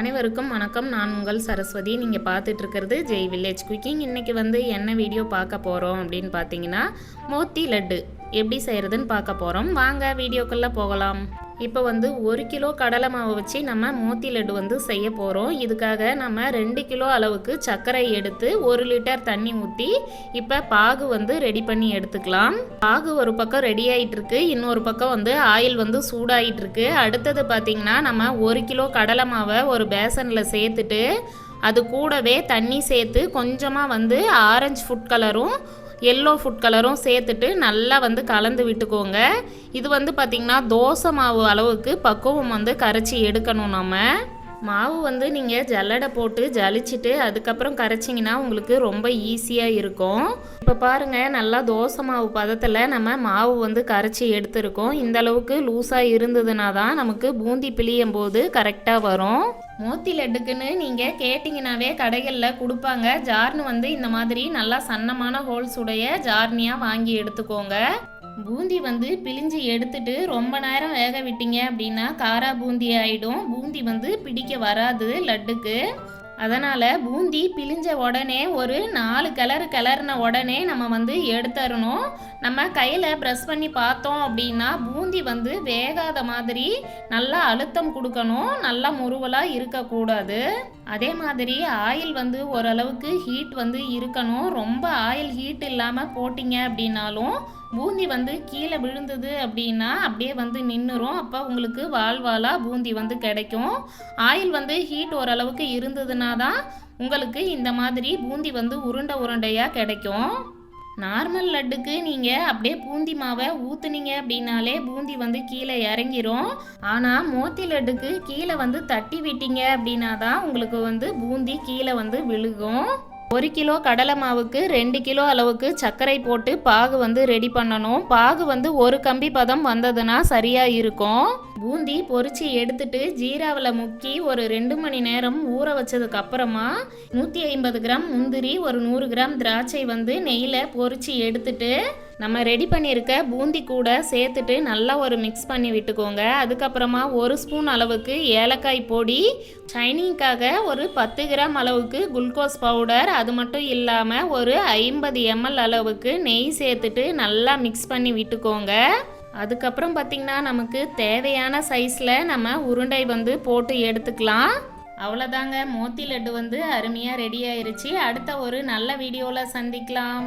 அனைவருக்கும் வணக்கம். நான் உங்கள் சரஸ்வதி. நீங்கள் பார்த்துட்டு இருக்கிறது ஜெய் வில்லேஜ் குக்கிங் இன்றைக்கி வந்து என்ன வீடியோ பார்க்க போகிறோம் அப்படின்னு பார்த்தீங்கன்னா மோத்தி லட்டு. எப்படி செய்கிறதுன்னு பார்க்க போகிறோம் வாங்க வீடியோக்குள்ளே போகலாம். இப்போ வந்து ஒரு கிலோ கடலை மாவு வச்சு நம்ம மோத்தி லட்டு வந்து செய்ய போகிறோம் இதுக்காக நம்ம ரெண்டு கிலோ அளவுக்கு சர்க்கரை எடுத்து ஒரு லிட்டர் தண்ணி ஊற்றி இப்போ பாகு வந்து ரெடி பண்ணி எடுத்துக்கலாம். பாகு ஒரு பக்கம் ரெடி ஆகிட்டுருக்கு இன்னொரு பக்கம் வந்து ஆயில் வந்து சூடாகிட்டுருக்கு அடுத்தது பார்த்திங்கன்னா நம்ம ஒரு கிலோ கடலை மாவை ஒரு பேசனில் சேர்த்துட்டு அது கூடவே தண்ணி சேர்த்து கொஞ்சமாக வந்து ஆரஞ்சு ஃபுட் கலரும் எல்லோ ஃபுட் கலரும் சேர்த்துட்டு நல்லா வந்து கலந்து விட்டுக்கோங்க. இது வந்து பார்த்திங்கன்னா தோசை மாவு அளவுக்கு பக்குவம் வந்து கரைச்சி எடுக்கணும் நம்ம மாவு வந்து நீங்கள் ஜல்லடை போட்டு ஜலிச்சிட்டு அதுக்கப்புறம் கரைச்சிங்கன்னா உங்களுக்கு ரொம்ப ஈஸியாக இருக்கும். இப்போ பாருங்கள் நல்லா தோசை மாவு பதத்தில் நம்ம மாவு வந்து கரைச்சி எடுத்துருக்கோம். இந்த அளவுக்கு லூஸாக இருந்ததுன்னா தான் நமக்கு பூந்தி பிழியும் போது கரெக்டாக வரும். மோத்தி லட்டுக்குன்னு நீங்கள் கேட்டிங்கனாவே கடைகளில் கொடுப்பாங்க. ஜார்னு வந்து இந்த மாதிரி நல்லா சன்னமான ஹோல்ஸ் உடைய ஜார்னியாக வாங்கி எடுத்துக்கோங்க. பூந்தி வந்து பிழிஞ்சு எடுத்துட்டு ரொம்ப நேரம் வேக விட்டீங்க அப்படின்னா காரா பூந்தி ஆயிடும். பூந்தி வந்து பிடிக்க வராது லட்டுக்கு. அதனால் பூந்தி பிழிஞ்ச உடனே ஒரு நாலு கலர் கலர்ன உடனே நம்ம வந்து எடுத்துடணும் நம்ம கையில் ப்ரெஸ் பண்ணி பார்த்தோம் அப்படின்னா பூந்தி வந்து வேகாத மாதிரி நல்லா அழுத்தம் கொடுக்கணும். நல்லா முருவலாக இருக்கக்கூடாது. அதே மாதிரி ஆயில் வந்து ஓரளவுக்கு ஹீட் வந்து இருக்கணும். ரொம்ப ஆயில் ஹீட் இல்லாமல் போட்டிங்க அப்படின்னாலும் பூந்தி வந்து கீழே விழுந்தது அப்படின்னா அப்படியே வந்து நின்றுரும் அப்போ உங்களுக்கு வால் வாலாக பூந்தி வந்து கிடைக்கும். ஆயில் வந்து ஹீட் ஓரளவுக்கு இருந்ததுனா தான் உங்களுக்கு இந்த மாதிரி பூந்தி வந்து உருண்டை உருண்டையாக கிடைக்கும். நார்மல் லட்டுக்கு நீங்கள் அப்படியே பூந்தி மாவை ஊற்றுனீங்க அப்படின்னாலே பூந்தி வந்து கீழே இறங்கிரும். ஆனால் மோத்தி லட்டுக்கு கீழே வந்து தட்டி விட்டீங்க அப்படின்னா தான் உங்களுக்கு வந்து பூந்தி கீழே வந்து விழுகும். ஒரு கிலோ கடலை மாவுக்கு ரெண்டு கிலோ அளவுக்கு சர்க்கரை போட்டு பாகு வந்து ரெடி பண்ணணும். பாகு வந்து ஒரு கம்பி பதம் வந்ததுன்னா சரியாக இருக்கும். பூந்தி பொறிச்சு எடுத்துட்டு ஜீராவில் முக்கி ஒரு ரெண்டு மணி நேரம் ஊற வச்சதுக்கு அப்புறமா நூற்றி ஐம்பது கிராம் முந்திரி ஒரு நூறு கிராம் திராட்சை வந்து நெய்யில் பொறிச்சு எடுத்துட்டு நம்ம ரெடி பண்ணியிருக்க பூந்தி கூட சேர்த்துட்டு நல்லா ஒரு மிக்ஸ் பண்ணி விட்டுக்கோங்க. அதுக்கப்புறமா ஒரு ஸ்பூன் அளவுக்கு ஏலக்காய் பொடி ஷைனிங்காக ஒரு பத்து கிராம் அளவுக்கு குளுக்கோஸ் பவுடர் அது மட்டும் இல்லாமல் ஒரு ஐம்பது எம்எல் அளவுக்கு நெய் சேர்த்துட்டு நல்லா மிக்ஸ் பண்ணி விட்டுக்கோங்க. அதுக்கப்புறம் பார்த்திங்கன்னா நமக்கு தேவையான சைஸில் நம்ம உருண்டை வந்து போட்டு எடுத்துக்கலாம். அவ்வளோதாங்க மோத்தி லட்டு வந்து அருமையாக ரெடி ஆயிருச்சு. அடுத்த ஒரு நல்ல வீடியோவில் சந்திக்கலாம்.